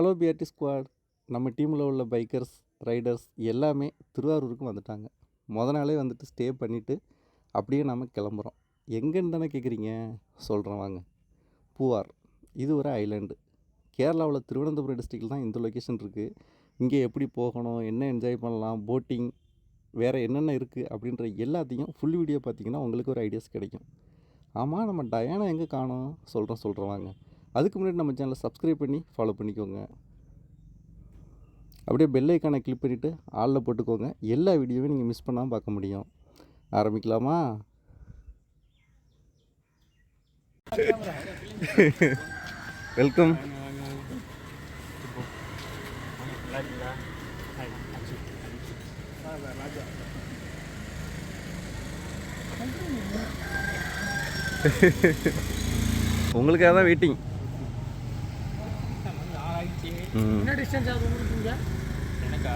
Hello BRT squad நம்ம டீமில் உள்ள பைக்கர்ஸ் ரைடர்ஸ் எல்லாமே திருவாரூருக்கு வந்துட்டாங்க. முத நாளே வந்துட்டு ஸ்டே பண்ணிவிட்டு அப்படியே நம்ம கிளம்புறோம். எங்கேன்னு தானே கேட்குறீங்க சொல்கிறேன் வாங்க. பூவார் இது ஒரு ஐலாண்டு கேரளாவில் திருவனந்தபுரம் டிஸ்ட்ரிக்டில் தான் இந்த லொக்கேஷன் இருக்குது இங்கே எப்படி போகணும் என்ன என்ஜாய் பண்ணலாம் போட்டிங் வேறு என்னென்ன இருக்குது அப்படின்ற எல்லாத்தையும் ஃபுல் வீடியோ பார்த்தீங்கன்னா உங்களுக்கு ஒரு ஐடியாஸ் கிடைக்கும். ஆமாம் நம்ம டயானா எங்கே காணோம்? சொல்கிறோம் சொல்கிறோம் வாங்க. அதுக்கு முன்னாடி நம்ம சேனலை சப்ஸ்கிரைப் பண்ணி ஃபாலோ பண்ணிக்கோங்க. அப்படியே பெல் ஐக்கானை கிளிக் பண்ணிவிட்டு ஆளில் போட்டுக்கோங்க. எல்லா வீடியோவையும் நீங்கள் மிஸ் பண்ணாமல் பார்க்க முடியும். ஆரம்பிக்கலாமா? வெல்கம் உங்களுக்காக தான் வெயிட்டிங் என்ன டிஸ்டன்ஸ் ஆகுது உங்களுக்கு இங்கே எனக்கா?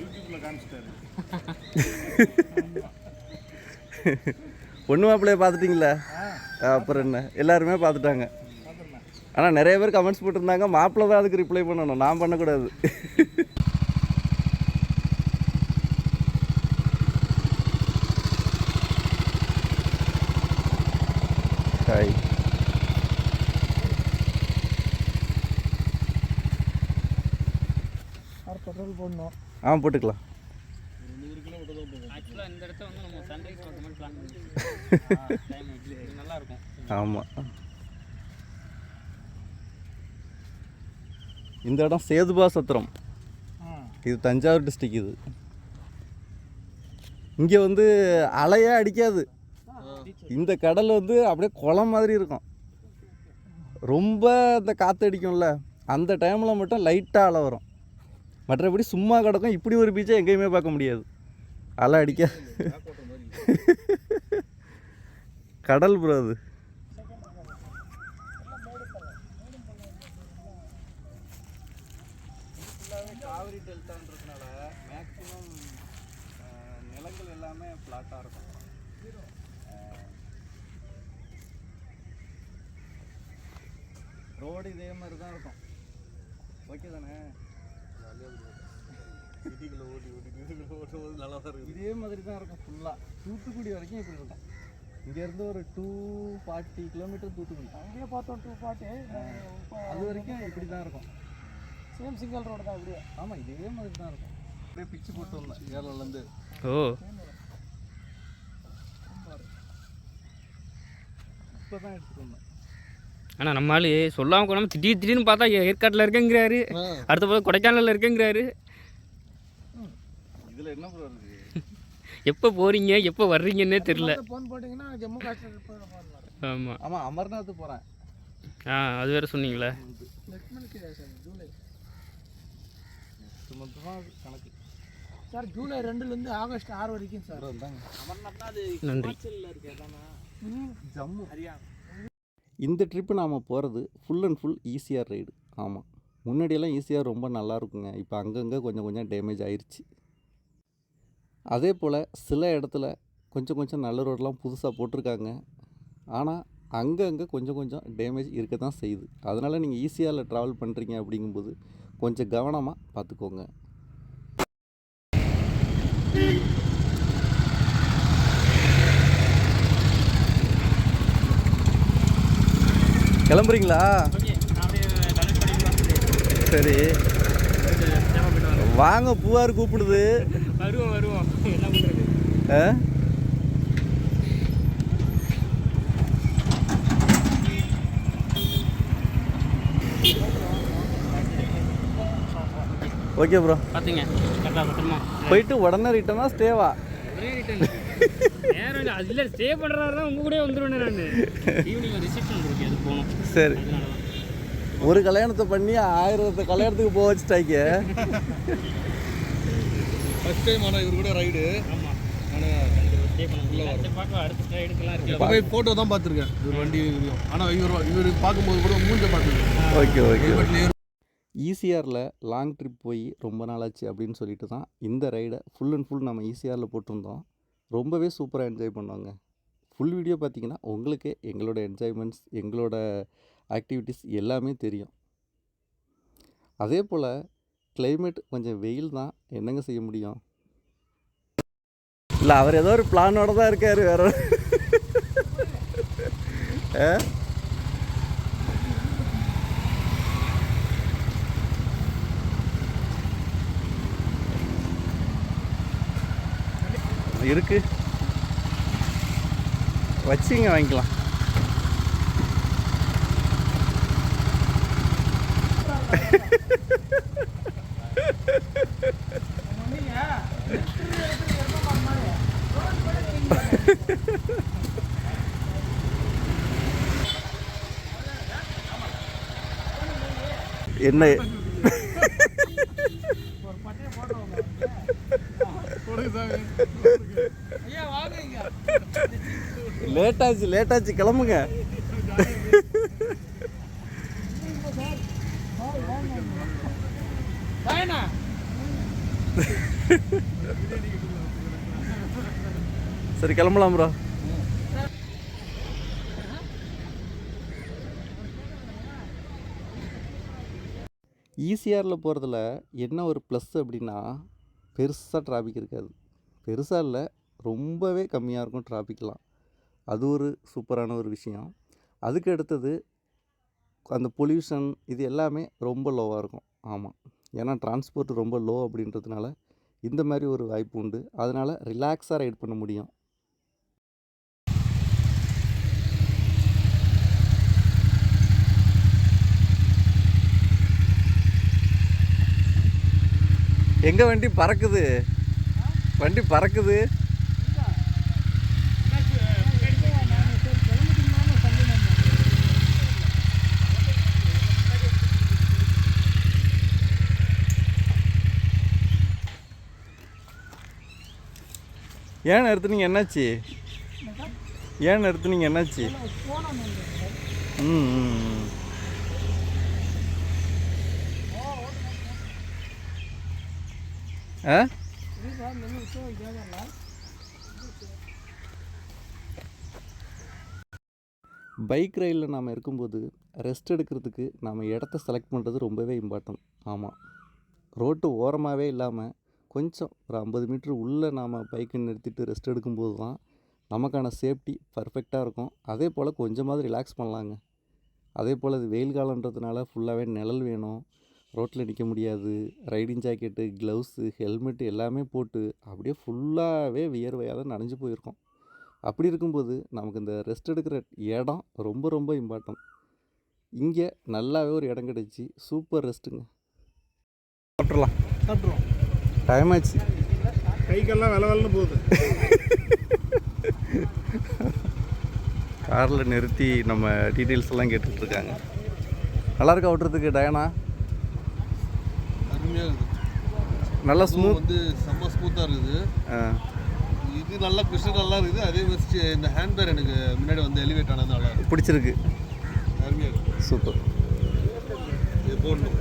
யூடியூப்ல காமிச்சிட்டாரு. பொண்ணு மாப்பிள்ளைய பார்த்துட்டிங்களா? அப்புறம் என்ன? எல்லாருமே பார்த்துட்டாங்க. ஆனால் நிறைய பேர் கமெண்ட்ஸ் போட்டிருந்தாங்க. மாப்பிள்ளை தான் அதுக்கு ரிப்ளை பண்ணணும். நான் பண்ணக்கூடாது ஹாய் அவர் பெட்ரோல் போடணும் ஆ போட்டுக்கலாம். ஆமாம் இந்த இடம் சேதுபா சத்திரம். இது தஞ்சாவூர் டிஸ்ட்ரிக் இது. இங்கே வந்து அலையே அடிக்காது. இந்த கடல் வந்து அப்படியே குளம் மாதிரி இருக்கும். ரொம்ப இந்த காற்று அடிக்கும்ல. அந்த டைமில் மட்டும் லைட்டாக அலை வரும். மற்றபடி சும்மா கிடக்கும். இப்படி ஒரு பீச்சை எங்கேயுமே பார்க்க முடியாது. அலை அடிக்க. கடல் ப்ரோ அது. காவிரி டெல்டான்றதுனால மேக்ஸிமம் நிலங்கள் எல்லாமே ஃப்ளாட்டாக இருக்கும் ரோடு இதே மாதிரி தான் இருக்கும். ஓகே தானே? சிட்டிக்குள்ள ஓட்டி ஓட்டி இதுக்குள்ள நல்லா தான் இதே மாதிரி தான் இருக்கும் ஃபுல்லாக தூத்துக்குடி வரைக்கும் இப்படி இருக்கும். இங்கேருந்து ஒரு டூ ஃபார்ட்டி கிலோமீட்டர் தூத்துக்குடி. அங்கேயே பார்த்தோம் டூ ஃபார்ட்டி அது வரைக்கும் இப்படி தான் இருக்கும். சேம் சிங்கிள் ரோடு தான் அப்படியே. ஆமாம் இதே மாதிரி தான் இருக்கும். அப்படியே பிச்சு போட்டு வந்தேன் கேரளாலேருந்து ஓ. இப்போ தான் எடுத்துகிட்டு வந்தேன். ஆனால் நம்ம ஆளு சொல்லாமல் கொள்ளாமல் திடீர் திடீர்னு பார்த்தா ஏற்காட்டில் இருக்கேங்கிறாரு. அடுத்த போது கொடைக்கானலில் இருக்கேங்கிறாரு. இதில் என்ன எப்போ போகிறீங்க எப்போ வர்றீங்கன்னே தெரில ஃபோன் போட்டிங்கன்னா ஜம்மு காஷ்மீர் ஆமாம் ஆமாம் அமர்நாத் போகிறேன் ஆ அது வேறு சொன்னீங்களே. ஜூலை. கணக்கு. சார் ஜூலை ரெண்டுலேருந்து ஆகஸ்ட் ஆறு வரைக்கும் சார். நன்றி. ஜம்மு. இந்த ட்ரிப்பு நாம் போகிறது ஃபுல் அண்ட் ஃபுல் ஈஸியாக ரைடு ஆமாம் முன்னாடியெல்லாம் ஈஸியாக ரொம்ப நல்லா இருக்குங்க இப்போ அங்கங்கே கொஞ்சம் கொஞ்சம் டேமேஜ் ஆயிடுச்சு அதே போல் சில இடத்துல கொஞ்சம் கொஞ்சம் நல்ல ரோடெலாம் புதுசாக போட்டிருக்காங்க. ஆனால் அங்கங்கே கொஞ்சம் கொஞ்சம் டேமேஜ் இருக்க தான் செய்யுது. அதனால் நீங்கள் ஈஸியாக ட்ராவல் பண்ணுறீங்க அப்படிங்கும்போது கொஞ்சம் கவனமாக பார்த்துக்கோங்க கிளம்புறீங்களா? சரி. வாங்க பூவார் கூப்பிடுது. வருவோம் வருவோம் ஆ? Okay bro. பார்த்தீங்க போயிட்டு உடனே ரிட்டனா ஸ்டேவா நேரம் இல்லை ஸ்டே பண்ணுறாருன்னா உங்கள் கூட வந்துடுவேன் நான். ஈவினிங் ரிசப்ஷன் இருக்கு அது போகணும். சரி. ஒரு கல்யாணத்தை பண்ணி ஆயிரத்து கல்யாணத்துக்கு போக வச்சுட்டாங்க. ஃபர்ஸ்ட் டைம் ஆனால் இவர் கூட ரைடு ஆமாம் ஃபோட்டோ தான் பார்த்துருக்கேன். இவர் வண்டி ஆனால் இவர் இவர் பார்க்கும்போது கூட மூஞ்ச பார்த்துருக்கேன். ஓகே ஈசிஆரில் லாங் ட்ரிப் போய் ரொம்ப நாளாச்சு அப்படின்னு சொல்லிட்டு தான் இந்த ரைடை ஃபுல் அண்ட் ஃபுல் நம்ம ஈசிஆரில் போட்டிருந்தோம். ரொம்பவே சூப்பராக என்ஜாய் பண்ணுவாங்க ஃபுல் வீடியோ பார்த்தீங்கன்னா உங்களுக்கே எங்களோட என்ஜாய்மெண்ட்ஸ் எங்களோட ஆக்டிவிட்டீஸ் எல்லாமே தெரியும். அதே போல் கிளைமேட் கொஞ்சம் வெயில் தான். என்னங்க செய்ய முடியும்? இல்லை அவர் ஏதோ ஒரு பிளானோட தான் இருக்கார் வேற. இருக்கு. வச்சிங்க வாங்கிக்கலாம். என்ன ஐயா வாங்க இங்க லேட்டாச்சு லேட்டாச்சு கிளம்புங்க. சரி கிளம்பலாம் ப்ரோ ஈசிஆரில் போகிறதுல என்ன ஒரு ப்ளஸ் அப்படின்னா பெருசாக டிராஃபிக் இருக்காது. பெருசாக இல்லை ரொம்பவே கம்மியாக இருக்கும் டிராஃபிக்லாம் அது ஒரு சூப்பரான ஒரு விஷயம். அதுக்கு அடுத்தது அந்த பொல்யூஷன் இது எல்லாமே ரொம்ப லோவாக இருக்கும். ஆமாம் ஏன்னா டிரான்ஸ்போர்ட் ரொம்ப லோ அப்படின்றதுனால இந்த மாதிரி ஒரு வாய்ப்பு உண்டு. அதனால் ரிலாக்ஸாக ரைட் பண்ண முடியும். எங்கே வண்டி பறக்குது? வண்டி பறக்குது? ஏன் நிறுத்துனீங்க என்னாச்சு? ஏன் நிறுத்துனீங்க என்னாச்சு? ம் ம். ஆ? பைக் ரைடில் நாம் இருக்கும்போது ரெஸ்ட் எடுக்கிறதுக்கு நாம் இடத்த செலக்ட் பண்ணுறது ரொம்பவே இம்பார்ட்டன்ட் ஆமாம் ரோட்டு ஓரமாகவே இல்லாமல் கொஞ்சம் ஒரு ஐம்பது மீட்ரு உள்ளே நாம் பைக்கை நிறுத்திட்டு ரெஸ்ட் எடுக்கும்போது தான் நமக்கான சேஃப்டி பர்ஃபெக்டாக இருக்கும். அதே போல் கொஞ்சமாவது ரிலாக்ஸ் பண்ணலாங்க. அதே போல் இது வெயில் காலன்றதுனால ஃபுல்லாகவே நிழல் வேணும். ரோட்டில் நிற்க முடியாது. ரைடிங் ஜாக்கெட்டு க்ளவுஸு ஹெல்மெட்டு எல்லாமே போட்டு அப்படியே ஃபுல்லாகவே வியர்வையால் நனைஞ்சு போயிருக்கோம். அப்படி இருக்கும்போது நமக்கு இந்த ரெஸ்ட் எடுக்கிற இடம் ரொம்ப ரொம்ப இம்பார்ட்டன்ட் இங்கே நல்லாவே ஒரு இடம் கிடச்சி சூப்பர் ரெஸ்ட்டுங்க சாப்பிட்றலாம் சாப்பிட்ருவோம் டைம் ஆச்சு. கைக்கெல்லாம் வெல வெலன்னு போகுது. காரில் நிறுத்தி நம்ம டீட்டெயில்ஸ் எல்லாம் கேட்டுட்டு இருக்காங்க நல்லா இருக்கா ஓட்டுறதுக்கு டயனா? அருமையாக இருக்குது நல்லா ஸ்மூத் வந்து செம்ம ஸ்மூத்தாக இருக்குது. இது நல்லா கிறிஸ்டல் நல்லா இருக்குது. அதே மாதிரி இந்த ஹேண்ட் பேர் எனக்கு முன்னாடி வந்து எலிவேட் ஆனது நல்லா இருக்கு பிடிச்சிருக்கு. அருமையாக இருக்குது சூப்பர் இது போடணும்.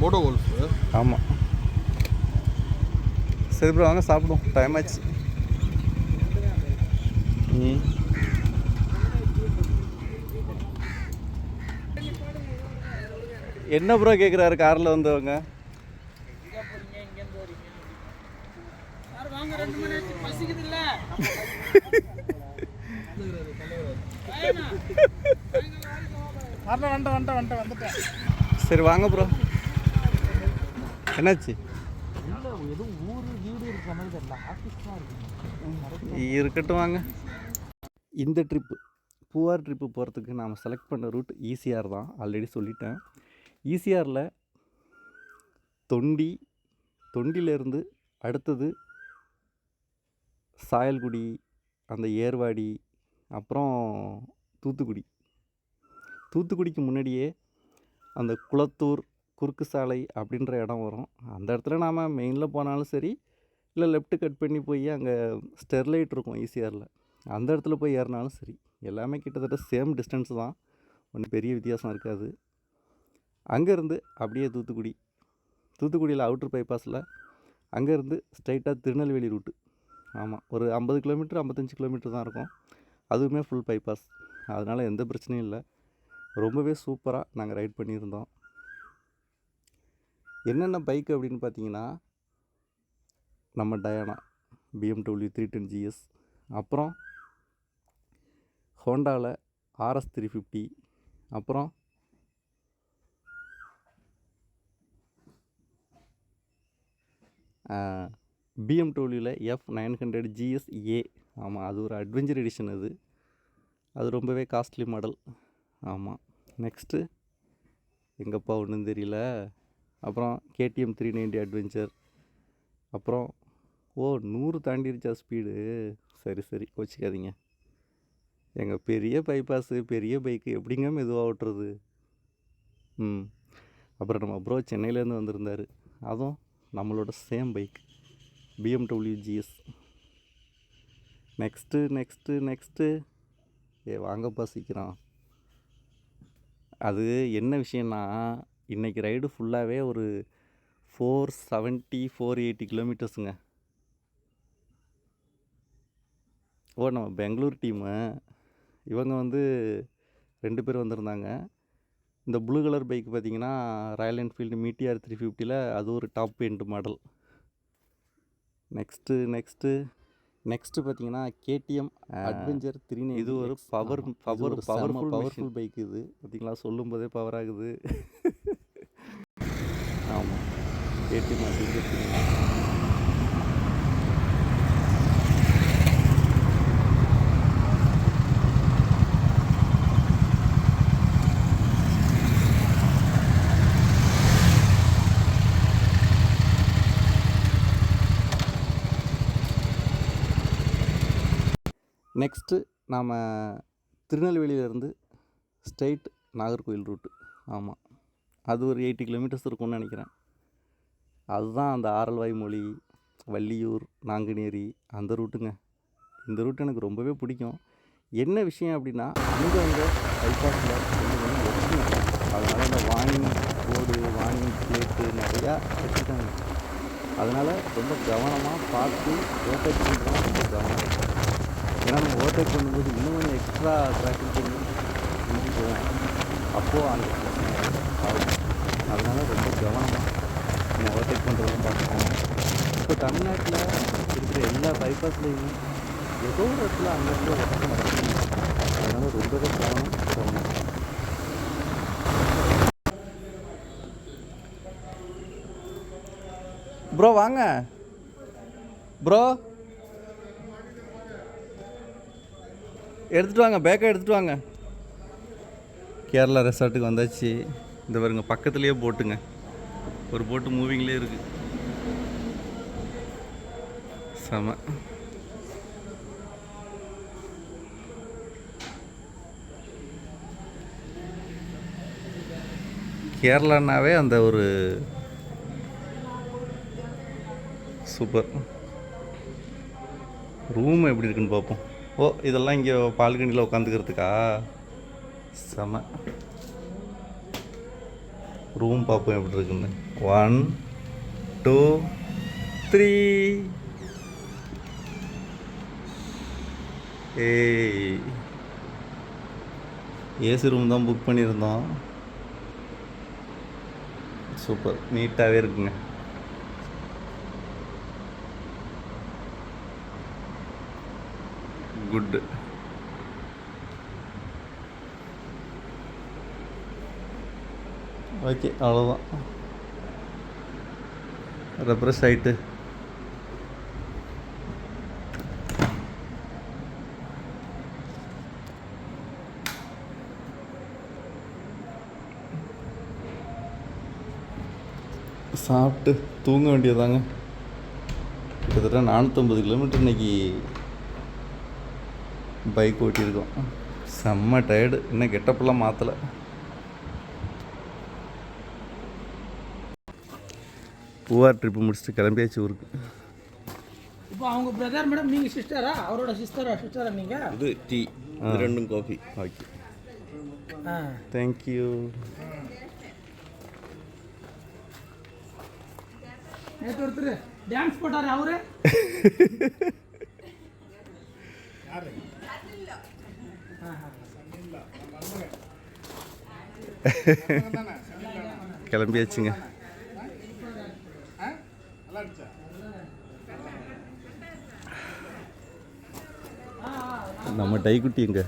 Moto golf. ஆமாம் சரி ப்ரோ வாங்க சாப்பிடுவோம். டைம் ஆச்சு. ம். என்ன ப்ரோ கேட்குறாரு காரில் வந்தவங்க. சார் வாங்க ரெண்டு என்னாச்சு? இருக்கட்டும் வாங்க. இந்த ட்ரிப்பு பூவார் ட்ரிப்பு போகிறதுக்கு நாம் செலக்ட் பண்ண ரூட் ஈசிஆர் தான். ஆல்ரெடி சொல்லிட்டேன். ஈசிஆரில் தொண்டி தொண்டிலேருந்து அடுத்தது சாயல்குடி அந்த ஏர்வாடி அப்புறம் தூத்துக்குடி. தூத்துக்குடிக்கு முன்னாடியே அந்த குளத்தூர் குறுக்கு சாலை அப்படின்ற இடம் வரும். அந்த இடத்துல நாம் மெயினில் போனாலும் சரி இல்லை லெஃப்ட் கட் பண்ணி போய் அங்கே ஸ்டெர்லைட் இருக்கும் ஈசிஆரில் அந்த இடத்துல போய் ஏறினாலும் சரி எல்லாமே கிட்டத்தட்ட சேம் டிஸ்டன்ஸ் தான். ஒன்றும் பெரிய வித்தியாசம் இருக்காது. அங்கேருந்து அப்படியே தூத்துக்குடி தூத்துக்குடியில் அவுட்ரு பைபாஸில் அங்கேருந்து ஸ்ட்ரைட்டாக திருநெல்வேலி ரூட்டு ஆமாம் ஒரு ஐம்பது கிலோமீட்டர் ஐம்பத்தஞ்சு கிலோமீட்டர் தான் இருக்கும். அதுவுமே ஃபுல் பைபாஸ் அதனால் எந்த பிரச்சனையும் இல்லை. ரொம்பவே சூப்பராக நாங்கள் ரைட் பண்ணியிருந்தோம். என்னென்ன பைக் அப்படின்னு பார்த்தீங்கன்னா நம்ம Diana BMW three ten GS அப்புறம் ஹோண்டாவில் ஆர்எஸ் த்ரீ ஃபிஃப்டி அப்புறம் பிஎம்டபிள்யூவில் எஃப் நைன் ஹண்ட்ரட் ஜிஎஸ் ஏ ஆமாம் அது ஒரு அட்வென்ச்சர் எடிஷன் அது. அது ரொம்பவே காஸ்ட்லி மாடல் ஆமாம் நெக்ஸ்ட்டு எங்கப்பா ஒன்றும் தெரியல. அப்புறம் கேடிஎம் த்ரீ நைன்டி அட்வென்ச்சர். அப்புறம் ஓ நூறு தாண்டிருச்சா ஸ்பீடு. சரி சரி கோச்சிக்காதீங்க எங்கள் பெரிய பைபாஸு பெரிய பைக்கு எப்படிங்க மெதுவாக ஓட்டுறது? ம். அப்புறம் நம்ம ப்ரோ சென்னையிலேருந்து வந்திருந்தார். அதுவும் நம்மளோட same bike BMW GS next next next ஏ வாங்கப்பா சீக்கிரம். அது என்ன விஷயம்னா இன்றைக்கி ரைடு ஃபுல்லாகவே ஒரு ஃபோர் செவன்ட்டி ஃபோர் எயிட்டி கிலோமீட்டர்ஸுங்க ஓ நம்ம பெங்களூர் டீமு இவங்க வந்து ரெண்டு பேர் வந்திருந்தாங்க. இந்த ப்ளூ கலர் பைக் பார்த்தீங்கன்னா ராயல் என்ஃபீல்டு மீட்டிஆர் த்ரீ ஃபிஃப்டியில் அது ஒரு top end model next next next பார்த்தீங்கன்னா கேடிஎம் அட்வென்ச்சர் த்ரீ இது ஒரு power power powerful powerful bike இது. பார்த்தீங்களா சொல்லும் போதே பவர் ஆகுது. ஆமாம் ஏற்றி மாட்டி நெக்ஸ்ட்டு நாம் திருநெல்வேலியிலேருந்து ஸ்ட்ரைட் நாகர்கோவில் ரூட்டு ஆமாம் அது ஒரு எயிட்டி கிலோமீட்டர்ஸ் இருக்கும்னு நினைக்கிறேன். அதுதான் அந்த ஆரல்வாய் மொழி வள்ளியூர் நாங்குநேரி அந்த ரூட்டுங்க இந்த ரூட் எனக்கு ரொம்பவே பிடிக்கும். என்ன விஷயம் அப்படின்னா அங்கங்கே பைபாஸில் அதனால் இந்த வார்னிங் போர்டு வார்னிங் பிளேட்டு நிறையா வச்சுட்டாங்க அதனால் ரொம்ப கவனமாக பார்த்து ஓட்டை பண்ணுறோம் ரொம்ப கவனம் ஏன்னா நம்ம ஓவர்டேக் பண்ணும்போது இன்னும் கொஞ்சம் எக்ஸ்ட்ரா ட்ராஃபிக் பண்ணி போவோம் அப்போது அந்த அதனால் ரொம்ப கவனமாக நம்ம ஓவர்டேக் பண்ணுறதும் பார்க்கணும் இப்போ தமிழ்நாட்டில் இருக்கிற எல்லா பைபாஸ்லேயுமே ஏதோ ஒரு இடத்துல அங்கங்கே ஒர்க் நடக்குது அதனால் ரொம்பவே கவனம் கவனம் ப்ரோ வாங்க. ப்ரோ எடுத்துகிட்டு வாங்க பேக்கை எடுத்துகிட்டு வாங்க. கேரளா ரெசார்ட்டுக்கு வந்தாச்சு. இந்த பாருங்க பக்கத்துலேயே போட்டுங்க. ஒரு போட்டு மூவிங்லேயே இருக்குது செம. கேரளானாவே அந்த ஒரு சூப்பர். ரூம் எப்படி இருக்குன்னு பார்ப்போம். ஓ இதெல்லாம் இங்கே பால்கனியில் உட்காந்துக்கிறதுக்கா? செம. ரூம் பார்ப்போம் எப்படி இருக்குன்னு. ஒன் டூ த்ரீ ஏய். ஏசி ரூம் தான் புக் பண்ணியிருந்தோம். சூப்பர் நீட்டாகவே இருக்குங்க. குட்டு ஓகே அவ்வளோதான் ரெப்ரெஸ் ஆகிட்டு சாப்பிட்டு தூங்க வேண்டியதாங்க கிட்டத்தட்ட நானூற்றம்பது கிலோமீட்டர் இன்னைக்கு பைக் ஓட்டியிருக்கோம். செம்ம டயர்டு இன்னும் கெட்டப்பெல்லாம் மாற்றலை பூவார் ட்ரிப்பு முடிச்சுட்டு கிளம்பியாச்சு ஊருக்கு. இப்போ அவங்க பிரதர் மேடம் நீங்கள் சிஸ்டரா அவரோட சிஸ்டரா சிஸ்டரா நீங்கள் இது டீ இது ரெண்டும் காஃபி ஓகே ஆ. தேங்க்யூ நேற்று ஒருத்தர் டான்ஸ் போட்டாரு அவரு? கிளம்பியாச்சுங்க. நம்ம டைக்குட்டி எங்க?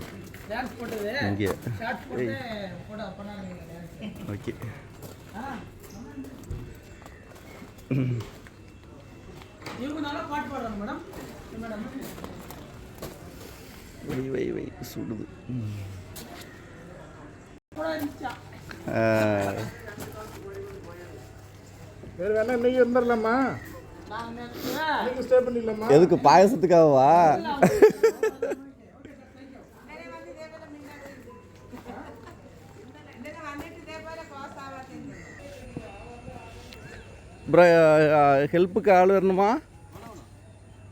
இங்கே. ஓகே. வை வை வை சுடுது. வேறு வேணா இன்னைக்கு இருந்துடலாமா? எதுக்கு பாயசத்துக்காகவா? ப்ரோ ஹெல்ப்புக்கு ஆள் வரணுமா?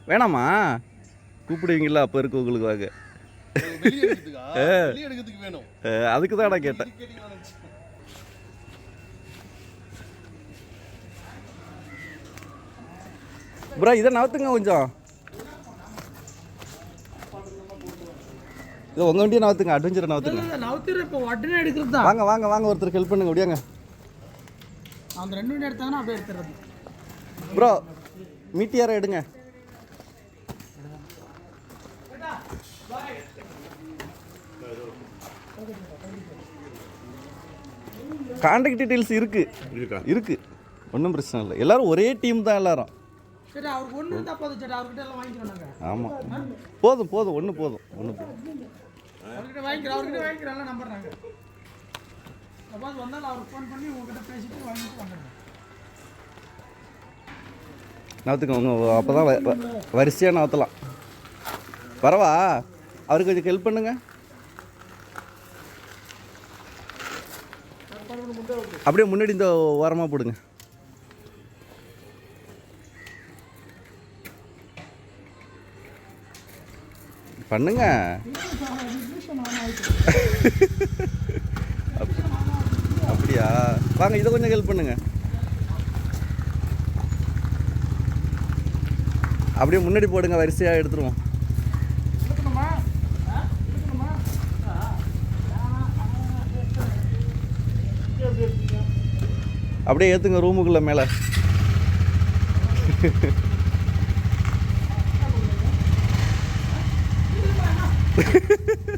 வேணாமா? கூப்பிடுவீங்களா அப்போ இருக்கு உங்களுக்கு வாங்க வெளியே எடுக்கிறதுக்கா வெளியே எடுக்கிறதுக்கு வேணும் அஹ், அதுக்கு தான் நான் கேட்டேன். ப்ரோ இதை நவுத்துங்க கொஞ்சம். இது உங்கள் வண்டியை நவுத்துங்க அட்வென்ச்சரை நவுத்துங்க நவுத்திர இப்போ உடனே எடுக்கிறது? தான் வாங்க வாங்க வாங்க ஒருத்தர் ஹெல்ப் பண்ணுங்க அப்படியாங்க அந்த ரெண்டு எடுத்தாங்கன்னா அப்படியே எடுத்துறது ப்ரோ மீட்டியாரை எடுங்க. கான்டாக்ட் டீட்டெயில்ஸ் இருக்கு. இருக்கு? ஒன்றும் பிரச்சனை இல்லை. எல்லாரும் ஒரே டீம் தான் எல்லாரும். சரி அவருக்கு ஒன்று இருந்தால் போதும். சரி அவர்கிட்ட எல்லாம் வாங்கிக்கிறோம் நாங்கள் ஆமாம் போதும் போதும். ஒன்று போதும். ஒன்று போதும். சப்போஸ் வந்தாலும் அவருக்கு ஃபோன் பண்ணி உங்ககிட்ட பேசிட்டு வாங்கிட்டு வந்துடுங்க நவுத்துக்கோங்க அப்போ தான் வரிசையாக நவுத்தலாம் வரவா அவருக்கு கொஞ்சம் ஹெல்ப் பண்ணுங்க அப்படியே முன்னாடி இந்த ஓரமாக போடுங்க பண்ணுங்க வாங்க இதை கொஞ்சம் ஹெல்ப் பண்ணுங்க. அப்படியே முன்னாடி போடுங்க வரிசையாக எடுத்துருவோம். அப்படியே ஏற்றுங்க ரூமுக்குள்ள மேலே.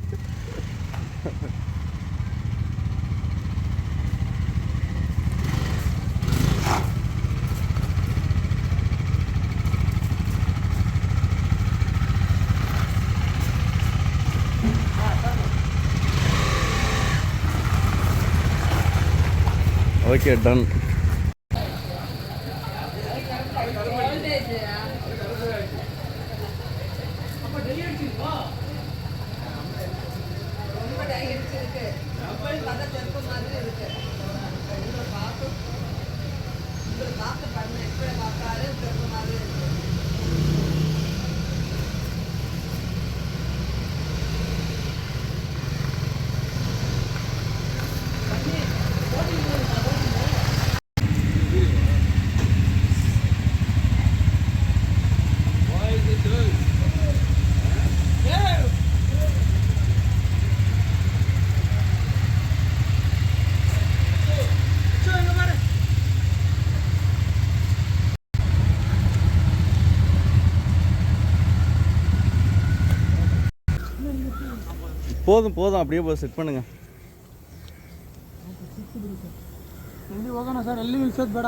ஓகே டன் போதும் போதும் அப்படியே போய் செட் பண்ணுங்க ಎಲ್ಲಿ ಹೋಗೋಣ ಸರ್ ಎಲ್ಲಿ ನಿಲ್ಸೋದು ಬೇಡ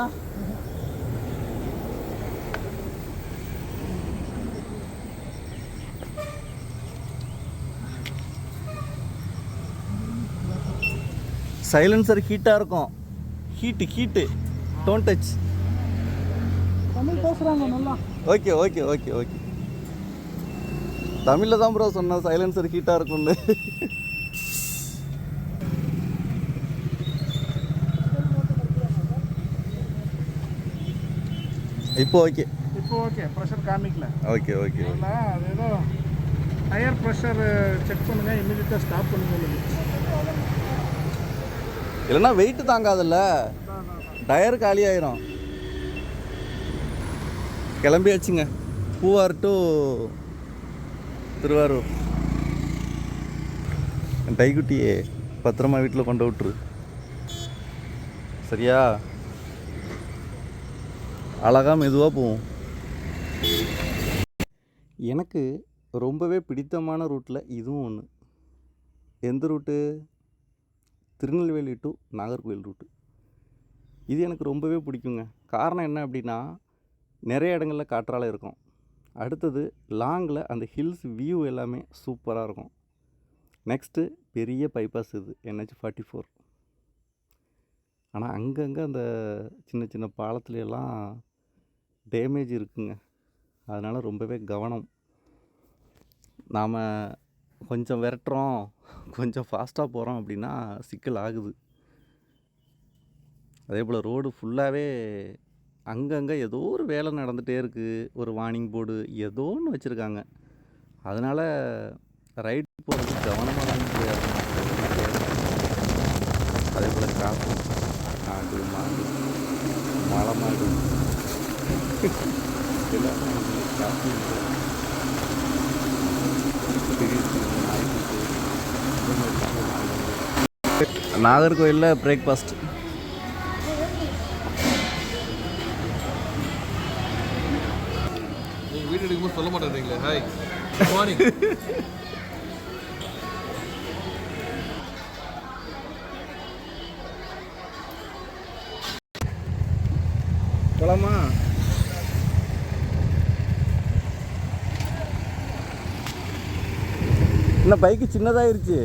சைலன்சர் ஹீட்டாக இருக்கும் heat heat don't touch Tamil பேசுகிறாங்க நல்லா ஓகே ஓகே ஓகே ஓகே தமிழில் தான் ப்ரோ சொன்னேன் சைலன்சர் ஹீட்டாக இருக்கும்னு. இப்போ ஓகே இப்போ ஓகே ப்ரெஷர் காமிக்கல. ஓகே ஓகே அது ஏதோ டயர் ப்ரெஷர் செக் பண்ணுங்க இமீடியட்டாக ஸ்டாப் பண்ணுங்க இல்லைன்னா வெயிட் தாங்காதுல்ல. டயர் காலி ஆயிரும். கிளம்பியாச்சுங்க. பூவார் டு திருவாரூர். டைக்குட்டியே பத்திரமா வீட்டில் கொண்டு விட்டுரு. சரியா? அழகா மெதுவாக போவோம். எனக்கு ரொம்பவே பிடித்தமான ரூட்டில் இதுவும் ஒன்று எந்த route? Tirunelveli to Nagercoil route இது எனக்கு ரொம்பவே பிடிக்குங்க. காரணம் என்ன அப்படின்னா நிறைய இடங்களில் காற்றாலை இருக்கும். அடுத்தது லாங்கில் அந்த ஹில்ஸ் வியூ எல்லாமே சூப்பராக இருக்கும். நெக்ஸ்ட்டு பெரிய பைபாஸ் இது என்ஹெச் ஃபார்ட்டி ஃபோர். ஆனால் அங்கங்கே அந்த சின்ன சின்ன பாலத்துலலாம் டேமேஜ் இருக்குங்க. அதனால் ரொம்பவே கவனம். நாம் கொஞ்சம் விரட்டுறோம் கொஞ்சம் ஃபாஸ்ட்டாக போகிறோம் அப்படின்னா சிக்கல் ஆகுது. அதே போல் ரோடு ஃபுல்லாகவே அங்கங்கே ஏதோ ஒரு வேலை நடந்துகிட்டே இருக்குது ஒரு வார்னிங் போர்டு ஏதோ ஒன்று வச்சுருக்காங்க. அதனால் ரைட் போகிறது கவனமாக தான் முடியாது. அதே போல் காசு ஆடு மாடு மலை மாடு. எல்லாமே காசு நாகர்கோயிலில் பிரேக்ஃபாஸ்ட் எடுக்கும்போது சொல்ல மாட்டேங்கிறீங்களே. ஹாய் மார்னிங் போலாமா? என்ன பைக்கு சின்னதாயிருச்சு.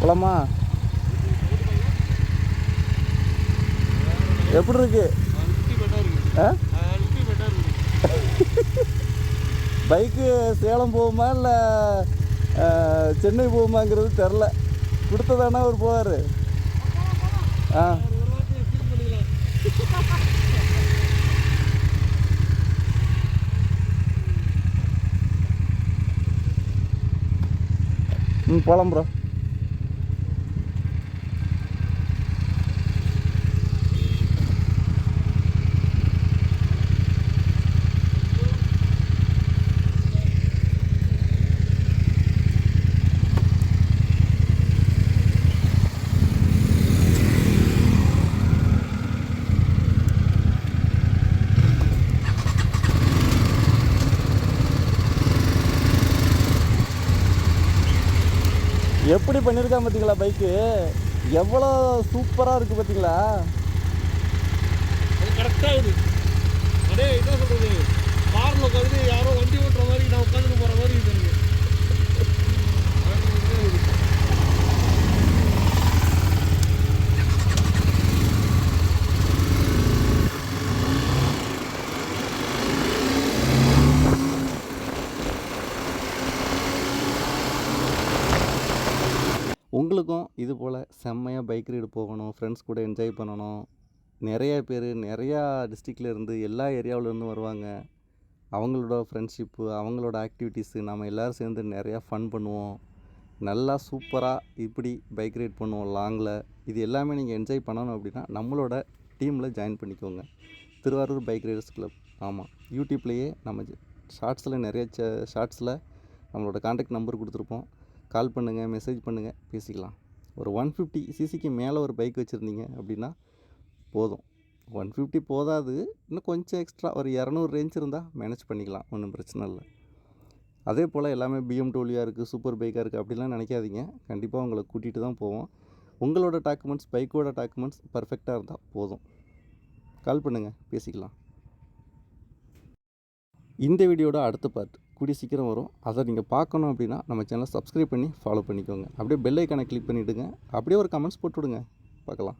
போலாமா? எப்படி இருக்கு? ஆ? பைக்கு சேலம் போகுமா இல்லை சென்னை போகுமாங்கிறது தெரில கொடுத்ததானா அவர் போவார்? ஆ. ம் போகலாம் ப்ரோ எப்படி பண்ணியிருக்கான் பார்த்தீங்களா பைக்கு? எவ்வளோ சூப்பராக இருக்குது பார்த்தீங்களா அது கரெக்டாக இது. அதே என்ன சொல்கிறது காரில் உட்காந்து யாரோ வண்டி ஓட்டுற மாதிரி நான் உட்காந்துட்டு போகிற மாதிரி இது இருக்குது உங்களுக்கும் இது போல் செம்மையாக பைக் ரைடு போகணும் ஃப்ரெண்ட்ஸ் கூட என்ஜாய் பண்ணணும். நிறைய பேர் நிறையா டிஸ்ட்ரிக்ட்ல இருந்து எல்லா ஏரியாவிலேருந்து வருவாங்க. அவங்களோட ஃப்ரெண்ட்ஷிப்பு அவங்களோட ஆக்டிவிட்டீஸு நம்ம எல்லோரும் சேர்ந்து நிறையா ஃபன் பண்ணுவோம். நல்லா சூப்பராக இப்படி பைக் ரைட் பண்ணுவோம் லாங்கில் இது எல்லாமே நீங்கள் என்ஜாய் பண்ணணும் அப்படின்னா நம்மளோட டீமில் ஜாயின் பண்ணிக்கோங்க. திருவாரூர் பைக் ரைடர்ஸ் கிளப் ஆமாம் யூடியூப்லேயே நம்ம ஷார்ட்ஸில் நிறைய ஷார்ட்ஸில் நம்மளோட காண்டாக்ட் நம்பர் கொடுத்துருப்போம். கால் பண்ணுங்கள் மெசேஜ் பண்ணுங்கள் பேசிக்கலாம். ஒரு ஒன் ஃபிஃப்டி சிசிக்கு மேலே ஒரு பைக் வச்சுருந்தீங்க அப்படின்னா போதும். ஒன் ஃபிஃப்டி போதாது. இன்னும் கொஞ்சம் எக்ஸ்ட்ரா ஒரு இரநூறு ரேஞ்ச் இருந்தால் மேனேஜ் பண்ணிக்கலாம். ஒன்றும் பிரச்சனை இல்லை. அதே போல் எல்லாமே பிஎம்டபிள்யூவாக இருக்குது சூப்பர் பைக்காக இருக்குது அப்படிலாம் நினைக்காதீங்க. கண்டிப்பாக உங்களை கூட்டிகிட்டு தான் போவோம். உங்களோட டாக்குமெண்ட்ஸ் பைக்கோட டாக்குமெண்ட்ஸ் பர்ஃபெக்டாக இருந்தால் போதும். கால் பண்ணுங்கள் பேசிக்கலாம். இந்த வீடியோட அடுத்த பார்ட் கூடிய சீக்கிரம் வரும். அதை நீங்கள் பார்க்கணும் அப்படின்னா நம்ம சேனலை சப்ஸ்கிரைப் பண்ணி ஃபாலோ பண்ணிக்கோங்க. அப்படியே பெல் ஐக்கானை கிளிக் பண்ணிவிடுங்க அப்படியே ஒரு கமெண்ட்ஸ் போட்டுவிடுங்க பார்க்கலாம்.